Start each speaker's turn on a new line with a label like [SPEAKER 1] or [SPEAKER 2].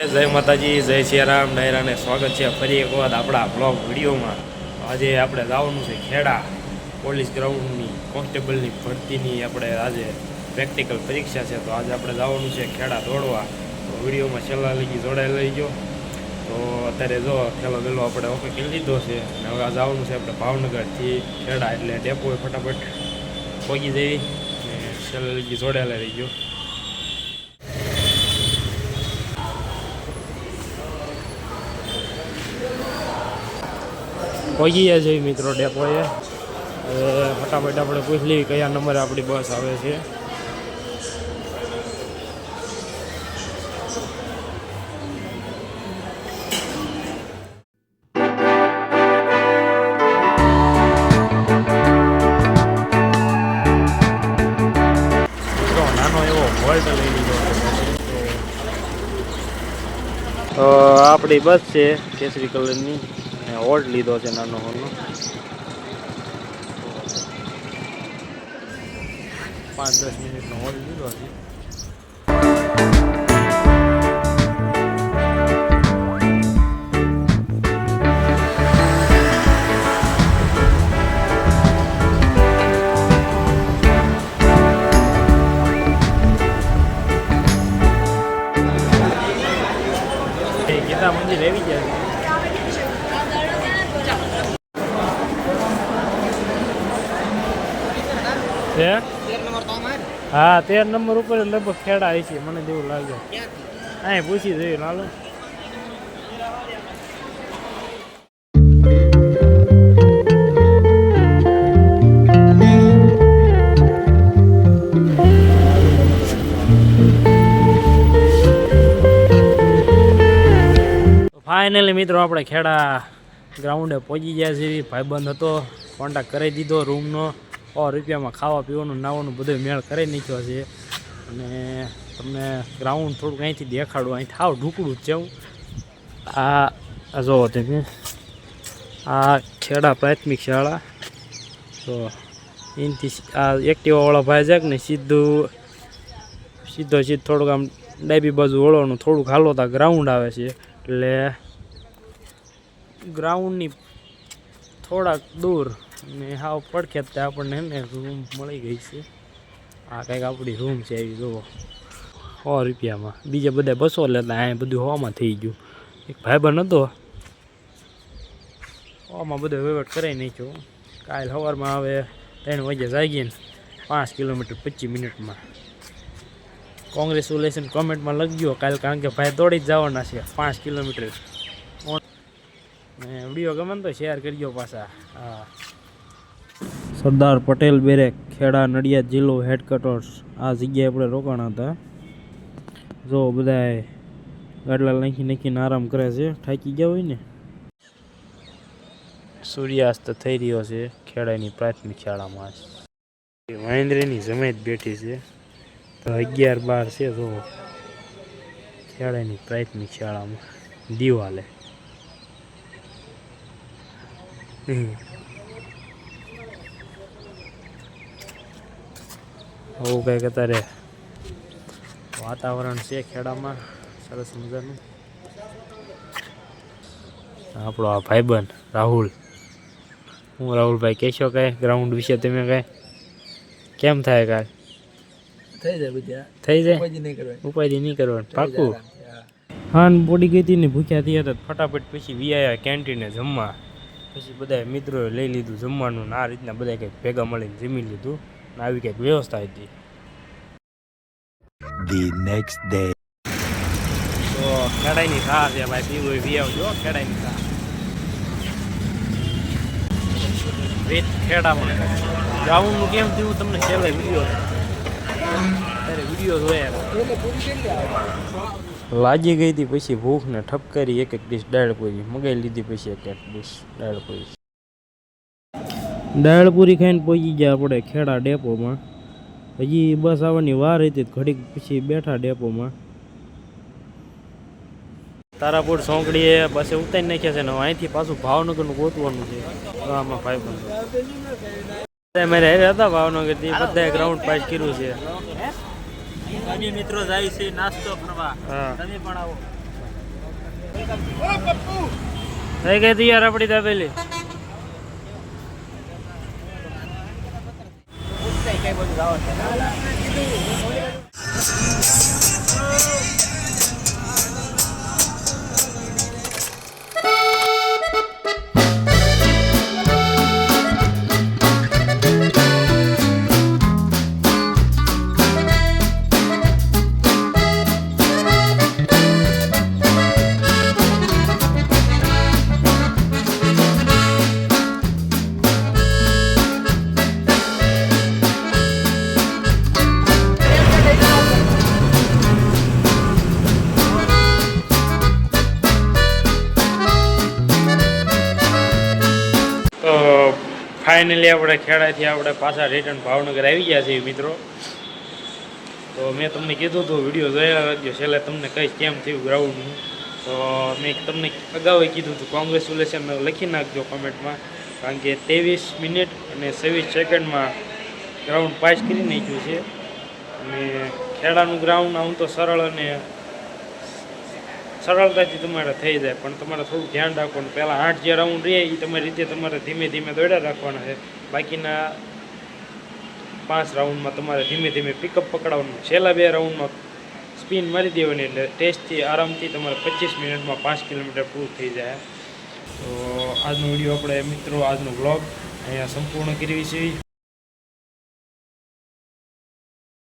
[SPEAKER 1] જય માતાજી, જય સિયારામ, ડાયરાને સ્વાગત છે ફરી એક વખત આપણા બ્લોગ વિડીયોમાં. આજે આપણે જવાનું છે ખેડા પોલીસ ગ્રાઉન્ડની કોન્સ્ટેબલની ભરતીની આપણે આજે પ્રેક્ટિકલ પરીક્ષા છે. તો આજે આપણે જવાનું છે ખેડા દોડવા. તો વિડીયોમાં છેલ્લા લગી જોડાઈ લઈ ગયો તો અત્યારે જો ખેલો વેલો આપણે ઓકે કરી લીધો છે. અને હવે આ જવાનું છે આપણે ભાવનગરથી ખેડા, એટલે ડેપો ફટાફટ પહોંચી જઈ. છેલ્લા લગી જોડાયેલા રહી ગયો પહોંચી ગયા મિત્રો ડેપોએ. એ ફટાફટ આપણે પૂછ લઈએ કયા નંબરે આપણી બસ આવે છે. મિત્રો નાનો એવો વોલ્ટ લઈ તો આપણી બસ છે કેસરી કલરની. હોલ્ટ લીધો છે નાનો હોલનો. પાંચ દસ મિનિટનો ઓર્ડ લીધો છે. ગીતા મંદિર આવી ગયા છે હા? તેર નંબર ઉપર લગભગ ખેડા આવી છે મને જેવું લાગે. હા પૂછી જોયું હાલો. ફાઇનલી મિત્રો આપણે ખેડા ગ્રાઉન્ડે પહોંચી ગયા છીએ. ભાઈબંધ હતો કોન્ટેક્ટ કરી દીધો રૂમનો સો રૂપિયામાં ખાવા, પીવાનું, નાવાનું બધું મેળ કરી નાખ્યો છે. અને તમને ગ્રાઉન્ડ થોડુંક અહીંથી દેખાડું. અહીં થાવ ઢૂકડું જ જેવું આ જોવો તમે. આ ખેડા પ્રાથમિક શાળા. તો એનથી આ એક્ટિવાવાળા ભાઈ છે ને સીધું, સીધો સીધો થોડુંક આમ ડાબી બાજુ વળવાનું થોડુંક હાલો તા ગ્રાઉન્ડ આવે છે. એટલે ગ્રાઉન્ડની થોડાક દૂર ને હાવ પડખે કે આપણને હે ને રૂમ મળી ગઈ છે. આ કંઈક આપણી રૂમ છે એવી, જુઓ. સો રૂપિયામાં. બીજા બધા બસો લેતા અહીંયા બધું હોમાં થઈ ગયું. એક ભાઈબંધ હતો હોમાં બધો વહીવટ કરાવી નાખ્યો. કાલ સવારમાં હવે ત્રણ વાગે જાગીને પાંચ કિલોમીટર પચીસ મિનિટમાં. કોંગ્રેચ્યુલેશન કોમેન્ટમાં લખજો, કાલ કારણ કે ભાઈ દોડી જ જવાના છે પાંચ કિલોમીટર. ને વીડિયો ગમે ને તો શેર કરજો પાછા. હા. સરદાર પટેલ બેરેક, ખેડા, નડિયાદ જિલ્લો હેડક્વાર્ટર્સ આ જગ્યાએ આપણે રોકાણા હતા. જો બધાએ ગાડલા નાખી નાખીને આરામ કરે છે, થાકી ગયા હોય ને? સૂર્યાસ્ત થઈ રહ્યો છે ખેડાની પ્રાથમિક શાળામાં મહેન્દ્રની જમેત બેઠી છે. તો અગિયાર બાર છે, તો ખેડાની પ્રાથમિક શાળામાં, દિવાલે. હમ. આવું કંઈક અત્યારે વાતાવરણ છે ખેડામાં. સરસ મજાનું. આપણો આ ભાઈબંધ રાહુલ. હું રાહુલભાઈ કહેશો કાંઈ? ગ્રાઉન્ડ વિશે તમે કાંઈ? કેમ થાય કાંઈ
[SPEAKER 2] થઈ જાય બધા
[SPEAKER 1] થઈ જાય?
[SPEAKER 2] કોઈ નહીં કરવાની.
[SPEAKER 1] ઉપાધિ નહીં કરવાનું. પાકું? હા ને બોડી ગઈ હતી ને ભૂખ્યા થયા હતા ફટાફટ પછી વિયાયા કેન્ટીને જમવા. પછી બધા મિત્રોએ લઈ લીધું જમવાનું ને આ રીતના બધા કંઈક ભેગા મળીને જમી લીધું. આવી કંઈક વ્યવસ્થા હતી.
[SPEAKER 3] The next day.
[SPEAKER 1] તો ખેડાઈની ચા છે ભાઈ પીવું હોય પી આવજો ખેડાઈની ચા રીત ખેડામાં ગ્રાઉન્ડનું કેમ થયું તમને છેલ્લે વીડિયો ત્યારે વીડિયો જોયા લાગી ગઈ હતી પછી ભૂખ ને ઠપકારી એક એક ડીશ દાળ પૂરી મગાઈ લીધી પછી એક એક ડીશ દાળ પૂરી દાળ પૂરી ખાઈને પહોંચી ગયા આપણે ખેડા ડેપોમાં. હજી બસ આવવાની વાર હતી તો ઘડીક પછી બેઠા ડેપોમાં. તારાપુર સોંકડીએ બસે ઉતારી નાખ્યા છે ને અહીંથી પાછું ભાવનગરનું ગોતવાનું છે. આમાં ભાઈ બંધ મારે હેરે હતા ભાવનગરથી બધાએ ગ્રાઉન્ડ પાસ કર્યું છે.
[SPEAKER 2] મિત્રો જાય છે નાસ્તો કરવા.
[SPEAKER 1] હા.
[SPEAKER 2] તમે પણ આવો.
[SPEAKER 1] થઈ ગઈ તૈયાર આપણી દાબેલી? ફાઇનલી આપણે ખેડાથી આપણે પાછા રિટર્ન ભાવનગર આવી ગયા છીએ મિત્રો. તો મેં તમને કીધું હતું વીડિયો જોયા રાખજો. છેલ્લે તમને કહીશ કેમ થયું ગ્રાઉન્ડનું તો મેં તમને અગાઉ કીધું હતું કોંગ્રેચ્યુલેશન લખી નાખજો કોમેન્ટમાં કારણ કે ત્રેવીસ મિનિટ અને છવ્વીસ સેકન્ડમાં ગ્રાઉન્ડ પાસ કરી નાખ્યું છે. અને ખેડાનું ગ્રાઉન્ડ આમ તો સરળ અને સરળતાથી તમારે થઈ જાય, પણ તમારે થોડું ધ્યાન રાખવાનું. પહેલાં આઠ જે રાઉન્ડ રહે એ તમારી રીતે તમારે ધીમે ધીમે દોડ્યા રાખવાના છે. બાકીના પાંચ રાઉન્ડમાં તમારે ધીમે ધીમે પિકઅપ પકડાવવાનું છેલ્લા બે રાઉન્ડમાં સ્પિન મારી દેવાની એટલે ટેસ્ટથી આરામથી તમારે પચીસ મિનિટમાં પાંચ કિલોમીટર પૂરું થઈ જાય. તો આજનો વીડિયો આપણે મિત્રો, આજનો બ્લોગ અહીંયા સંપૂર્ણ કરવી છે